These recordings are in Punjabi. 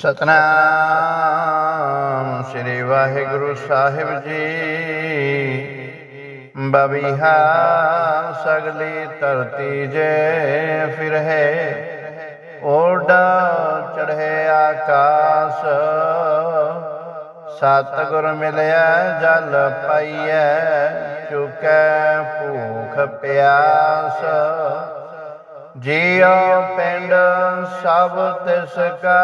ਸਤਨਾਮ ਸ੍ਰੀ ਵਾਹਿਗੁਰੂ ਸਾਹਿਬ ਜੀ। ਬਵਿਹਾ ਸਗਲੀ ਧਰਤੀ ਜੇ ਫਿਰ ਓਡਾ ਚੜ੍ਹੇ ਆਕਾਸ। ਸਤਿਗੁਰ ਮਿਲਿਆ, ਜਲ ਪਾਈਐ, ਚੁਕੈ ਭੂਖ ਪਿਆਸ। ਜੀਉ ਪਿੰਡ ਸਭ ਤਿਸ ਕਾ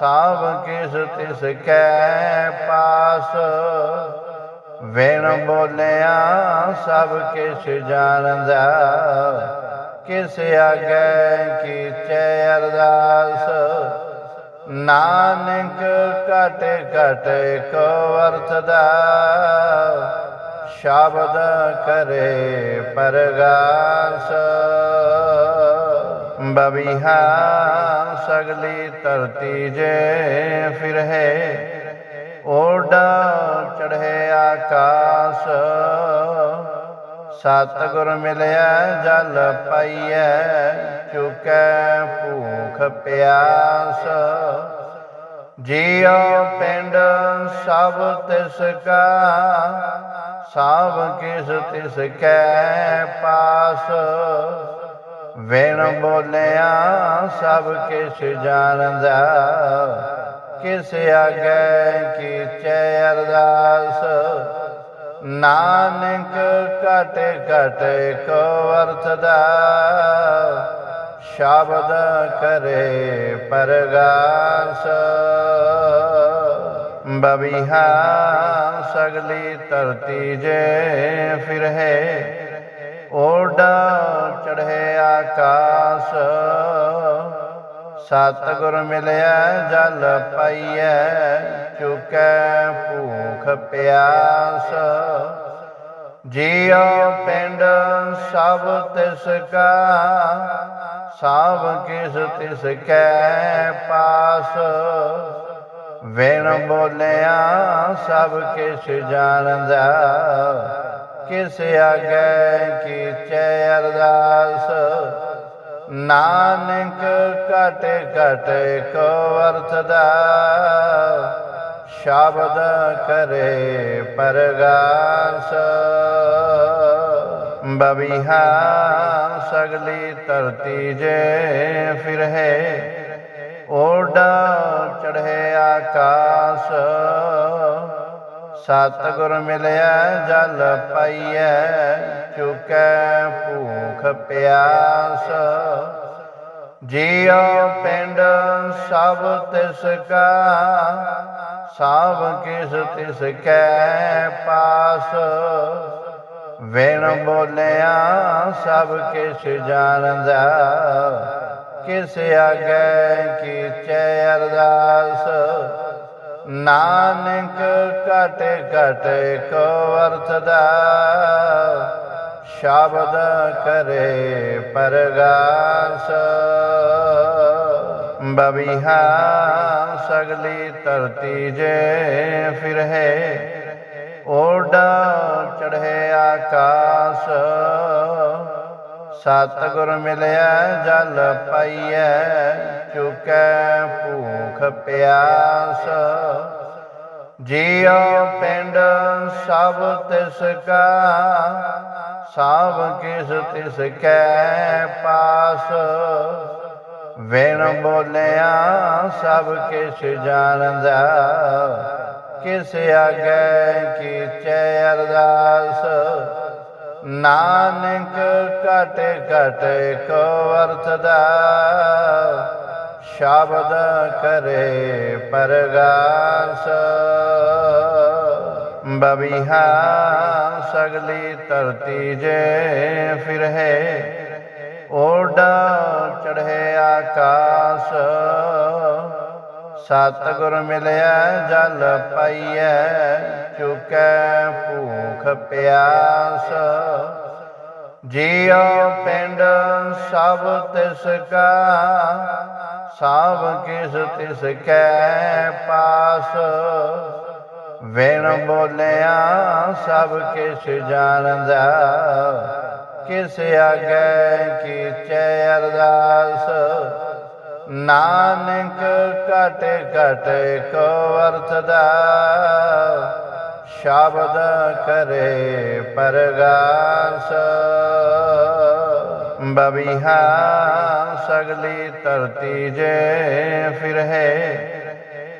ਸਭ ਕਿਸ ਤਿਸ ਕੈ ਪਾਸ। ਵੇਣ ਬੋਲਿਆ, ਸਭ ਕਿਸ਼ ਜਾਣਦਾ, ਕਿਸ ਆਗੇ ਕੀਚੈ ਅਰਦਾਸ। ਨਾਨਕ ਘਟ ਘਟ ਕੋ ਵਰਤਦਾ, ਸ਼ਬਦ ਕਰੇ ਪਰਗਾਸ। ਬਵਿਹਾ ਸਗਲੀ ਧਰਤੀ ਜੇ ਫਿਰ ਹੈ। ਓਡਾ ਚੜ੍ਹੇ ਆਕਾਸ, ਸਤਿਗੁਰ ਮਿਲਿਆ, ਜਲ ਪਾਈਐ, ਚੁਕੈ ਭੂਖ ਪਿਆਸ। ਜੀਉ ਪਿੰਡ ਸਭ ਤਿਸ ਕਾ, ਸਭ ਕਿਸ ਤਿਸ ਕੈ ਪਾਸ। ਵੇਣ ਬੋਲਿਆ, ਸਭ ਕਿਛ ਜਾਣਦਾ। ਕਿਸ ਆਗੇ ਕੀਚੈ ਅਰਦਾਸ? ਨਾਨਕ ਘਟ ਘਟ ਕੋ ਵਰਤਦਾ। ਸ਼ਬਦ ਕਰੇ ਪਰਗਾਸ। ਬਵਿਹਾ ਸਗਲੀ ਧਰਤੀ ਜੇ ਫਿਰ ਓਡਾ ਚੜ੍ਹੇ ਆਕਾਸ। ਸਤਿਗੁਰ ਮਿਲਿਆ, ਜਲ ਪਾਈਐ, ਚੁਕੈ ਭੂਖ ਪਿਆਸ। ਜੀਉ ਪਿੰਡ ਸਭ ਤਿਸ ਕਾ, ਸਭ ਕਿਸ ਤਿਸ ਕੈ ਪਾਸ। ਵੇਣ ਬੋਲਿਆ, ਸਭ ਕਿਸ਼ ਜਾਣਦਾ। ਕਿਸ ਆਗੇ ਕੀਚੈ ਅਰਦਾਸ? ਨਾਨਕ ਘਟ ਘਟ ਕੋ ਵਰਤਦਾ, ਸ਼ਬਦ ਕਰੇ ਪਰਗਾਸ। ਬਵਿਹਾ ਸਗਲੀ ਧਰਤੀ ਜੇ ਫਿਰ ਓਡਾ ਚੜ੍ਹੇ ਆਕਾਸ। ਸਤਿਗੁਰ ਮਿਲਿਆ, ਜਲ ਪਾਈਐ, ਚੁਕੈ ਭੂਖ ਪਿਆਸ। ਜੀਉ ਪਿੰਡ ਸਭ ਤਿਸ ਕਾ, ਸਭ ਕਿਸ ਤਿਸ ਕੈ ਪਾਸ। ਵੇਣ ਬੋਲਿਆ, ਸਭ ਕਿਸ਼ ਜਾਣਦਾ, ਕਿਸ ਆਗੇ ਕੀਚੈ ਅਰਦਾਸ। ਨਾਨਕ ਘਟ ਘਟ ਕੋ ਵਰਤਦਾ ਸ਼ਬਦ ਕਰੇ ਪਰਗਾਸ। ਬਵਿਹਾ ਸਗਲੀ ਧਰਤੀ ਜੇ ਫਿਰ ਓਡਾ ਚੜ੍ਹੇ ਆਕਾਸ। ਸਤਿਗੁਰ ਮਿਲਿਆ, ਜਲ ਪਾਈਐ, ਚੁਕੈ ਭੂਖ ਪਿਆਸ। ਜੀਉ ਪਿੰਡ ਸਭ ਤਿਸ ਕਾ, ਸਭ ਕਿਸ ਤਿਸ ਕੈ ਪਾਸ। ਵੇਣ ਬੋਲਿਆ ਸਭ ਕਿਸ਼ ਜਾਣਦਾ, ਕਿਸ ਆਗੇ ਕੀਚੈ ਅਰਦਾਸ। ਨਾਨਕ ਘਟ ਘਟ ਕੋ ਵਰਤਦਾ, ਸ਼ਬਦ ਕਰੇ ਪਰਗਾਸ। ਬਬੀਹਾ ਸਗਲੀ ਧਰਤੀ ਜੇ ਫਿਰ ਹੈ ਓਡਾ ਚੜ੍ਹੇ ਆਕਾਸ। ਸਤਿਗੁਰ ਮਿਲਿਆ, ਜਲ ਪਾਈਐ, ਚੁਕੈ ਭੂਖ ਪਿਆਸ। ਜੀਉ ਪਿੰਡ ਸਭ ਤਿਸ ਕਾ, ਸਭ ਕਿਸ ਤਿਸ ਕੈ ਪਾਸ। ਵੇਣ ਬੋਲਿਆ, ਸਭ ਕਿਛ ਜਾਣਦਾ। ਕਿਸ ਆਗੇ ਕੀਚੈ ਅਰਦਾਸ। ਨਾਨਕ ਘਟ ਘਟ ਕੋ ਵਰਤਦਾ। ਸ਼ਬਦ ਕਰੇ ਪਰਗਾਸ। ਬਬੀਹਾ ਸਗਲੀ ਧਰਤੀ ਜੇ ਫਿਰ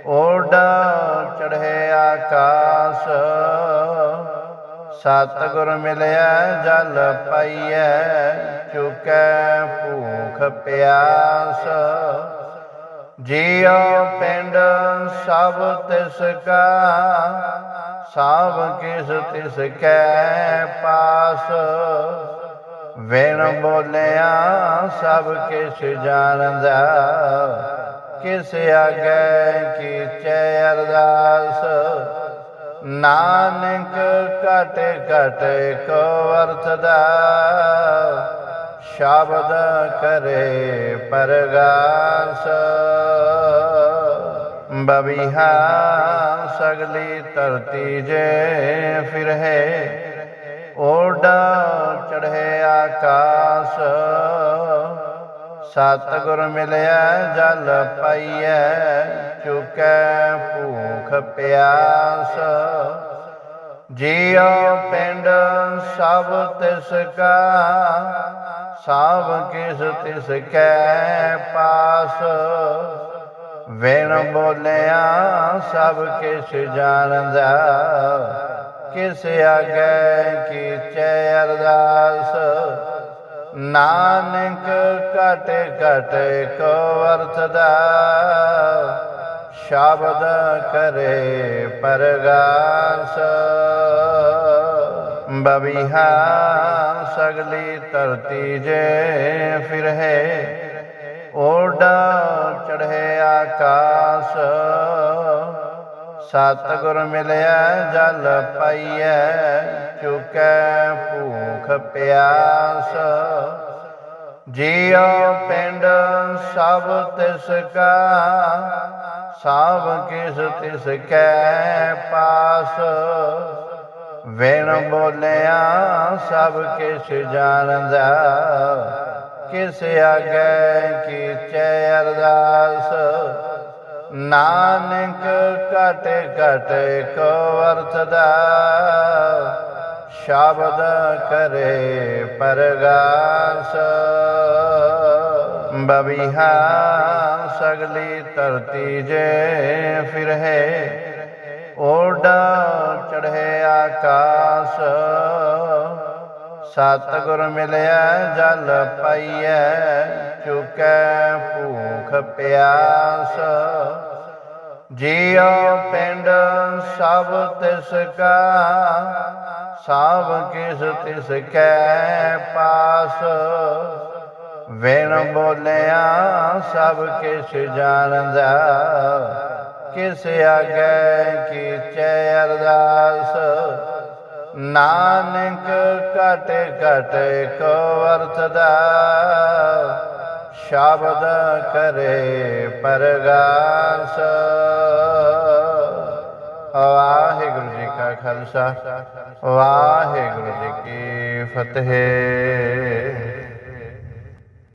ਓਡਾ ਚੜ੍ਹੇ ਆਕਾਸ। ਸਤਿਗੁਰ ਮਿਲਿਆ, ਜਲ ਪਾਈਐ, ਚੁਕੈ ਭੂਖ ਪਿਆਸ। ਜੀਉ ਪਿੰਡ ਸਭ ਤਿਸ ਕਾ ਸਭ ਕਿਸ ਤਿਸ ਕੈ ਪਾਸ। ਵਿਣ ਬੋਲਿਆ, ਸਭ ਕਿਸ਼ ਜਾਣਦਾ। ਕਿਸ ਆਗੇ ਕੀਚੈ ਅਰਦਾਸ? ਨਾਨਕ ਘਟ ਘਟ ਕੋ ਵਰਤਦਾ। ਸ਼ਬਦ ਕਰੇ ਪਰਗਾਸ। ਬਬੀਹਾ ਸਗਲੀ ਧਰਤੀ ਜੇ ਫਿਰ ਓਡਾ ਚੜ੍ਹੇ ਆਕਾਸ। ਸਤਿਗੁਰ ਮਿਲਿਆ, ਜਲ ਪਾਈਐ, ਚੁਕੈ ਭੂਖ ਪਿਆਸ। ਜੀਉ ਪਿੰਡ ਸਭ ਤਿਸ ਕਾ, ਸਭ ਕਿਸ ਤਿਸ ਕੈ ਪਾਸ। ਵਿਣ ਬੋਲਿਆ, ਸਭ ਕਿਸ਼ ਜਾਣਦਾ। ਕਿਸ ਆਗੇ ਕੀਚੈ ਅਰਦਾਸ? ਨਾਨਕ ਘਟ ਘਟ ਕੋ ਵਰਤਦਾ ਸ਼ਬਦ ਕਰੇ ਪਰਗਾਸ। ਬਬੀਹਾ ਸਗਲੀ ਧਰਤੀ ਜੇ ਫਿਰ ਹੈ ਓਡਾ ਚੜ੍ਹੇ ਆਕਾਸ। ਸਤਿਗੁਰ ਮਿਲਿਆ, ਜਲ ਪਾਈਐ, ਚੁਕੈ ਭੂਖ ਪਿਆਸ। ਜੀਉ ਪਿੰਡ ਸਭ ਤਿਸ ਕਾ, ਸਭ ਕਿਸ ਤਿਸ ਕੈ ਪਾਸ। ਵੇਣ ਬੋਲਿਆ ਸਭ ਕਿਸ਼ ਜਾਣਦਾ, ਕਿਸ ਆਗੇ ਕੀਚੈ ਅਰਦਾਸ। ਨਾਨਕ ਘਟ ਘਟ ਕੋ ਵਰਤਦਾ ਸ਼ਬਦ ਕਰੇ ਪਰਗਾਸ। ਬਬੀਹਾ ਸਗਲੀ ਧਰਤੀ ਜੇ ਫਿਰ ਹੈ ਓਡਾ ਚੜ੍ਹੇ ਆਕਾਸ। ਸਤਿਗੁਰ ਮਿਲਿਆ, ਜਲ ਪਾਈਐ, ਚੁਕੈ ਭੂਖ ਪਿਆਸ। ਜੀਉ ਪਿੰਡ ਸਭ ਤਿਸ ਕਾ, ਸਭ ਕਿਸ ਤਿਸ ਕੈ ਪਾਸ। ਵੇਣ ਬੋਲਿਆ, ਸਭ ਕਿਸ਼ ਜਾਣਦਾ, ਕਿਸ ਆਗੇ ਕੀਚੈ ਅਰਦਾਸ। ਨਾਨਕ ਘਟ ਘਟ ਕੋ ਵਰਤਦਾ ਸ਼ਬਦ ਕਰੇ ਪਰਗਾਸ। ਵਾਹਿਗੁਰੂ ਜੀ ਕਾ ਖਾਲਸਾ, ਵਾਹਿਗੁਰੂ ਜੀ ਕੀ ਫਤਿਹ।